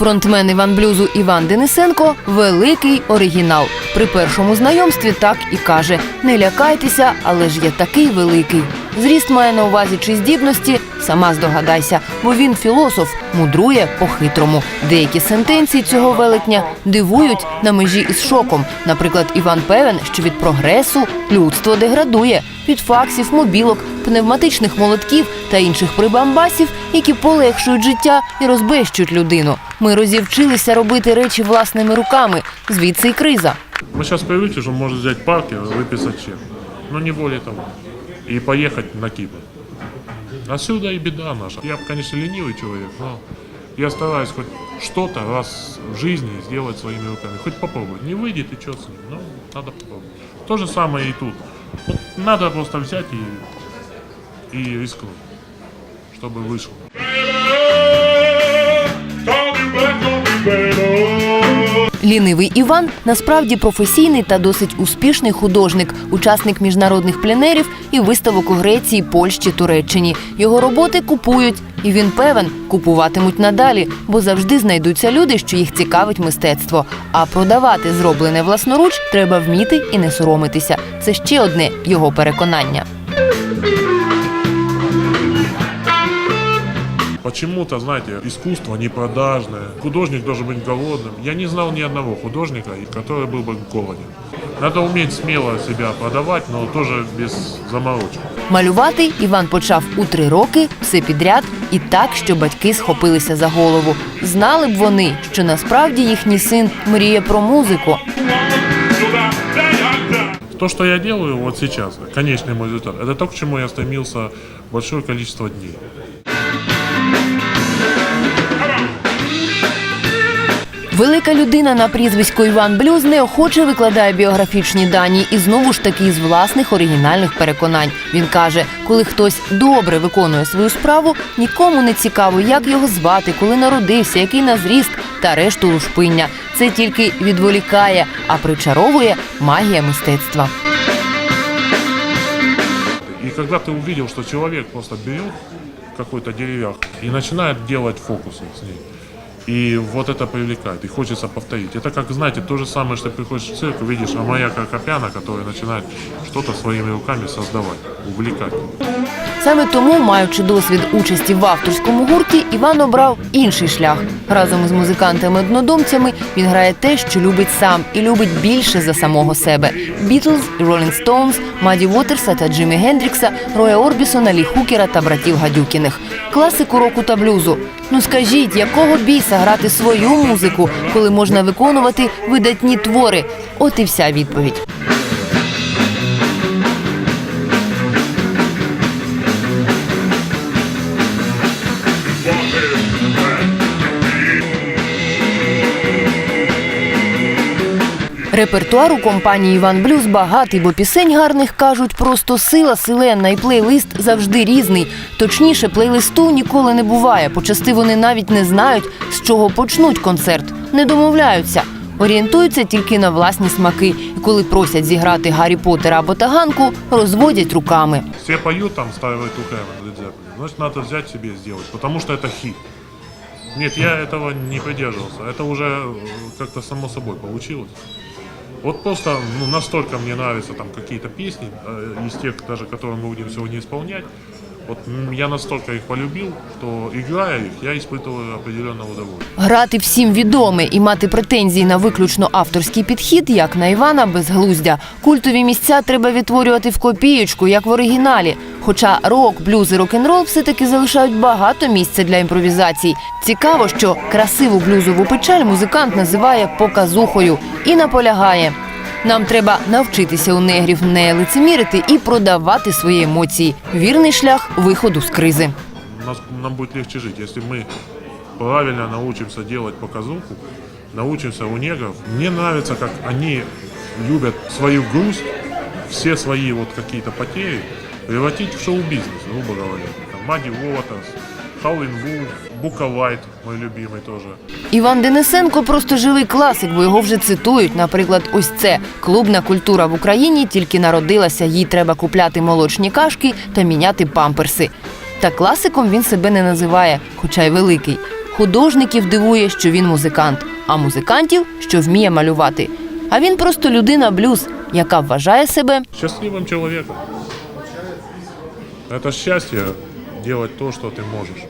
Фронтмен Іван Блюзу Іван Денисенко великий оригінал. При першому знайомстві так і каже: не лякайтеся, але ж я такий великий. Зріст має на увазі чи здібності, сама здогадайся, бо він філософ, мудрує по-хитрому. Деякі сентенції цього велетня дивують на межі із шоком. Наприклад, Іван певен, що від прогресу людство деградує від факсів, мобілок, пневматичних молотків та інших прибамбасів, які полегшують життя і розбещують людину. Ми розівчилися робити речі власними руками. Звідси й криза. Мы сейчас привыкли, что можно взять парки, выписать чек. Но не более того. И поехать на Кипр. Отсюда и беда наша. Я, конечно, ленивый человек, но я стараюсь хоть что-то раз в жизни сделать своими руками. Хоть попробовать. Не выйдет и что с ним. Ну, надо попробовать. То же самое и тут. Вот надо просто взять и, и рискнуть, чтобы вышло. Call Лінивий Іван насправді професійний та досить успішний художник, учасник міжнародних пленерів і виставок у Греції, Польщі, Туреччині. Його роботи купують, і він певен, купуватимуть надалі, бо завжди знайдуться люди, що їх цікавить мистецтво. А продавати зроблене власноруч треба вміти і не соромитися. Це ще одне його переконання. Почему-то, знаете, искусство не продажное. Художник должен быть голодным. Я не знал ни одного художника, который был бы голоден. Надо уметь смело себя продавать, но тоже без заморочек. Малювати Іван почав у три роки, все підряд, і так, що батьки схопилися за голову. Знали б вони, що насправді їхній син мріє про музику. Сюда, да я да. То, что я делаю вот сейчас, конечный мой результат, это то, к чему я стремился большое количество дней. Велика людина на прізвисько Іван Блюз неохоче викладає біографічні дані і знову ж таки з власних оригінальних переконань. Він каже, коли хтось добре виконує свою справу, нікому не цікаво, як його звати, коли народився, який на зріст та решту лушпиння. Це тільки відволікає, а причаровує магія мистецтва. И когда ты увидел, что человек просто берет какой-то деревяк и начинает делать фокусы с ней, и вот это привлекает, и хочется повторить. Это как, знаете, то же самое, что ты приходишь в цирк, видишь Амаяка Копяна, который начинает что-то своими руками создавать, увлекать. Саме тому, маючи досвід участі в авторському гурті, Іван обрав інший шлях. Разом із музикантами-однодумцями він грає те, що любить сам, і любить більше за самого себе: Бітлз, Ролінг Стоунс, Маді Уотерса та Джимі Гендрікса, Роя Орбісона, Лі Хукера та братів Гадюкіних. Класику року та блюзу. Ну скажіть, якого біса грати свою музику, коли можна виконувати видатні твори? От і вся відповідь. Репертуар у компанії Іван Блюз багатий, бо пісень гарних кажуть просто сила селенна, і плейлист завжди різний. Точніше, плейлисту ніколи не буває. Почасти вони навіть не знають, з чого почнуть концерт, не домовляються. Орієнтуються тільки на власні смаки, і коли просять зіграти Гаррі Поттера або таганку, розводять руками. Все поют там Starway to Heaven, Led Zeppelin, значит, надо взять себе и сделать, потому что это хит. Нет, я этого не придерживался, это уже э, как-то само собой получилось. Вот просто ну, настолько мне нравятся там какие-то песни, э, из тех даже, которые мы будем сегодня исполнять, вот я настолько их полюбил, что играя их, я испытываю определенное удовольствие. Грати всім відоме і мати претензії на виключно авторський підхід, як на Івана, безглуздя. Культові місця треба відтворювати в копієчку, як в оригіналі. Хоча рок, блюз і рок-н-рол все-таки залишають багато місця для імпровізацій. Цікаво, що красиву блюзову печаль музикант називає показухою і наполягає. Нам треба навчитися у негрів не лицемірити і продавати свої емоції. Вірний шлях виходу з кризи. нас, нам будет легче жить, если мы правильно научимся делать показуху, научимся у негров. Мне нравится, как они любят свою грусть, все свои вот какие-то потери превратить в шоу-бизнес, грубо говоря. Там Мадди Уотерс, Howlin' Wolf, Буковайт, мой любимый тоже. Іван Денисенко просто живий класик, бо його вже цитують. Наприклад, ось це клубна культура в Україні тільки народилася. Їй треба купляти молочні кашки та міняти памперси. Та класиком він себе не називає, хоча й великий. Художників дивує, що він музикант, а музикантів, що вміє малювати. А він просто людина блюз, яка вважає себе Счастливым человеком. Это счастье делать то, что ты можешь.